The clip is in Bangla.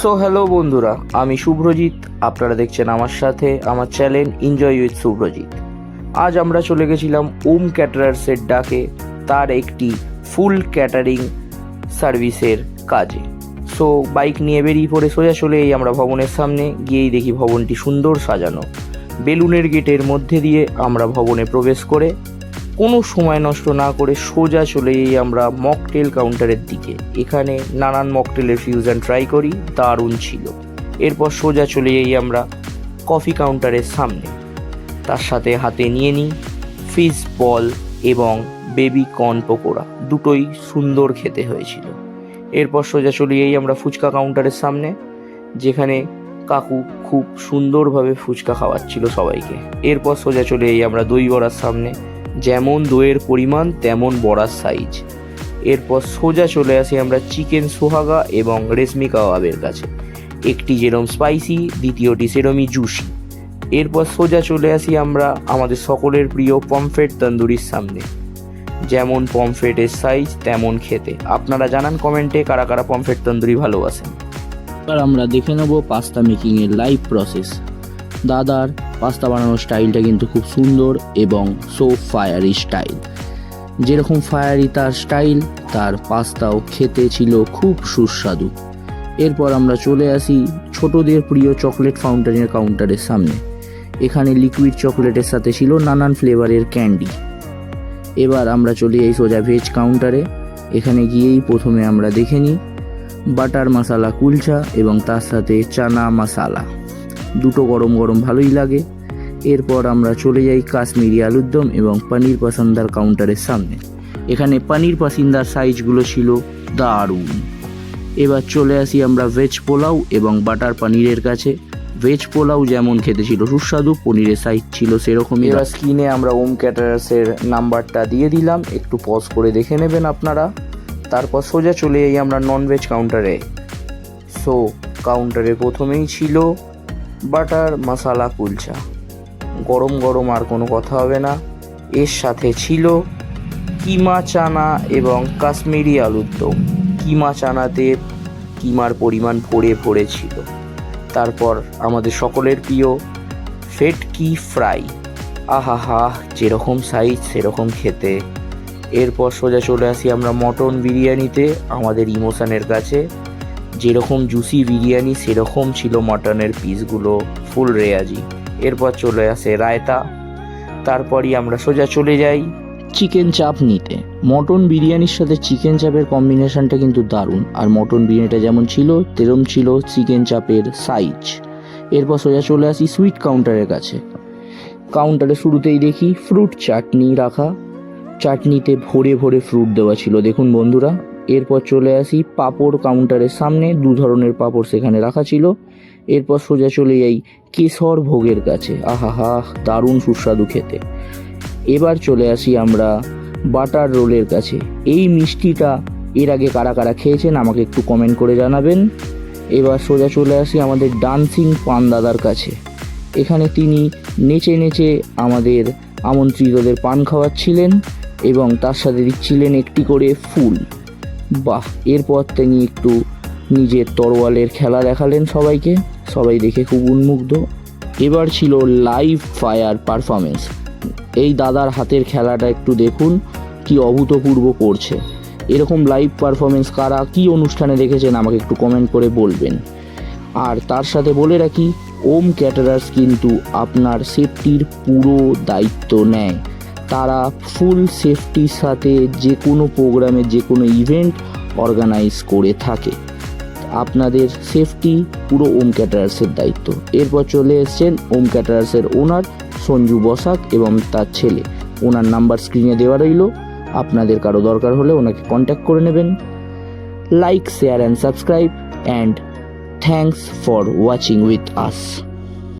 সো হ্যালো বন্ধুরা। আমি শুভ্রজিৎ। আপনারা দেখছেন আমার সাথে আমার চ্যানেল এনজয় উইথ শুভ্রজিৎ। আজ আমরা চলে গেছিলাম ওম ক্যাটারার্সের ডাকে তার একটি ফুল ক্যাটারিং সার্ভিসের কাজে। সো বাইক নিয়ে বেরিয়ে পড়ে সোজা চলে এই আমরা ভবনের সামনে গিয়েই দেখি ভবনটি সুন্দর সাজানো। বেলুনের গেটের মধ্যে দিয়ে আমরা ভবনে প্রবেশ করে কোনো সময় নষ্ট না করে সোজা চলে যাই আমরা মকটেল কাউন্টারের দিকে। এখানে নানান মকটেলের ফিউশন ট্রাই করি, দারুণ ছিল। এরপর সোজা চলে যাই আমরা কফি কাউন্টারের সামনে। তার সাথে হাতে নিয়ে নিই ফিশ বল এবং বেবি কর্ন পকোড়া। দুটোই সুন্দর খেতে হয়েছিল। এরপর সোজা চলে যাই আমরা ফুচকা কাউন্টারের সামনে, যেখানে কাকু খুব সুন্দরভাবে ফুচকা খাওয়াচ্ছিল সবাইকে। এরপর সোজা চলে যাই আমরা দই বড়ার সামনে। যেমন দইয়ের পরিমাণ, তেমন বড়ার সাইজ এরপর সোজা চলে আসি আমরা চিকেন সোহাগা এবং রেশমি কাবাবের কাছে। একটি যেরম স্পাইসি দ্বিতীয়টি সেরমই জুসি এরপর সোজা চলে আসি আমরা আমাদের সকলের প্রিয় পমফ্রেট তন্দুরির সামনে। যেমন পমফ্রেটের সাইজ তেমন খেতে। আপনারা জানান কমেন্টে কারা কারা পমফ্রেট তন্দুরি ভালোবাসেন। এবার আমরা দেখে নেব পাস্তা মেকিংয়ের লাইভ প্রসেস দাদার পাস্তা বানানোর স্টাইলটা কিন্তু খুব সুন্দর এবং সো ফায়ারি স্টাইল যেরকম ফায়ারি তার স্টাইল তার পাস্তাও খেতে ছিল খুব সুস্বাদু। এরপর আমরা চলে আসি ছোটদের প্রিয় চকলেট ফাউন্টেনের কাউন্টারের সামনে। এখানে লিকুইড চকলেটের সাথে ছিল নানান ফ্লেভারের ক্যান্ডি এবার আমরা চলে যাই সোজা ভেজ কাউন্টারে এখানে গিয়েই প্রথমে আমরা দেখে নিই। বাটার মশালা কুলচা এবং তার সাথে চানা মশালা দুটো গরম গরম ভালোই লাগে। এরপর আমরা চলে যাই কাশ্মীরি আলুর দম এবং পনির পাসান্দার কাউন্টারের সামনে। এখানে পনির পাসিন্দার সাইজগুলো ছিল দারুণ। এবার চলে আসি আমরা ভেজ পোলাও এবং বাটার পনিরের কাছে। ভেজ পোলাও যেমন খেতে ছিল সুস্বাদু, পনিরের সাইজ ছিল সেরকমই। এবার স্ক্রিনে আমরা ওম ক্যাটারার্সের নাম্বারটা দিয়ে দিলাম। একটু পজ করে দেখে নেবেন আপনারা। তারপর সোজা চলে যাই আমরা ননভেজ কাউন্টারে সো কাউন্টারে প্রথমেই ছিল বাটার মশালা কুলচা। গরম গরম আর কোনো কথা হবে না। এর সাথে ছিল কিমা চানা এবং কাশ্মীরি আলুর দম। কিমা চানাতে কিমার পরিমাণ ভরে ভরে ছিল। তারপর আমাদের সকলের প্রিয় ফেটকি ফ্রাই। আহা হা, যেরকম সাইজ সেরকম খেতে। এরপর সোজা চলে আসি আমরা মটন বিরিয়ানিতে, আমাদের ইমোশনের কাছে। যেরকম জুসি বিরিয়ানি, সেরকম ছিল মটনের পিসগুলো ফুল রেয়াজি। এরপর চলে আসে রায়তা। তারপরই আমরা সোজা চলে যাই চিকেন চাপ নিতে। মটন বিরিয়ানির সাথে চিকেন চাপের কম্বিনেশনটা কিন্তু দারুণ। আর মটন বিরিয়ানিটা যেমন ছিল, তেরম ছিল চিকেন চাপের সাইজ এরপর সোজা চলে আসি সুইট কাউন্টারের কাছে। কাউন্টারে শুরুতেই দেখি ফ্রুট চাটনি রাখা। চাটনিতে ভরে ভরে ফ্রুট দেওয়া ছিল। দেখুন বন্ধুরা এরপর চলে আসি পাপড় কাউন্টারের সামনে। দু ধরনের পাপড় সেখানে রাখা ছিল। এরপর সোজা চলে যাই কেশর ভোগের কাছে। আহা হা, দারুণ সুস্বাদু খেতে। এবার চলে আসি আমরা বাটার রোলের কাছে। এই মিষ্টিটা এর আগে কারা কারা খেয়েছেন আমাকে একটু কমেন্ট করে জানাবেন। এবার সোজা চলে আসি আমাদের ডান্সিং পান দাদার কাছে। এখানে তিনি নেচে নেচে আমাদের আমন্ত্রিতদের পান খাওয়াচ্ছিলেন এবং তার সাথে দিচ্ছিলেন একটি করে ফুল। বাহ, এরপর তিনি একটু নিজের তরোয়ালের খেলা দেখালেন সবাইকে। সবাই দেখে খুব উন্মুগ্ধ এবার ছিল লাইভ ফায়ার পারফরমেন্স এই দাদার হাতের খেলাটা একটু দেখুন, কি অভূতপূর্ব করছে। এরকম লাইভ পারফরমেন্স কারা, কি অনুষ্ঠানে দেখেছেন আমাকে একটু কমেন্ট করে বলবেন। আর তার সাথে বলে রাখি, ওম ক্যাটারার্স কিন্তু আপনার সেফটির পুরো দায়িত্ব নেয়। তারা ফুল সেফটির সাথে যে কোনো প্রোগ্রামে যে কোনো ইভেন্ট অর্গানাইজ করে থাকে। আপনাদের সেফটি পুরো ওম ক্যাটারার্সের দায়িত্ব। এরপর চলে এসছেন ওম ক্যাটারার্সের ওনার সঞ্জু বসাক এবং তার ছেলে। ওনার নাম্বার স্ক্রিনে দেওয়া রইল। আপনাদের কারও দরকার হলে ওনাকে কন্ট্যাক্ট করে নেবেন। Like share and subscribe and thanks for watching with us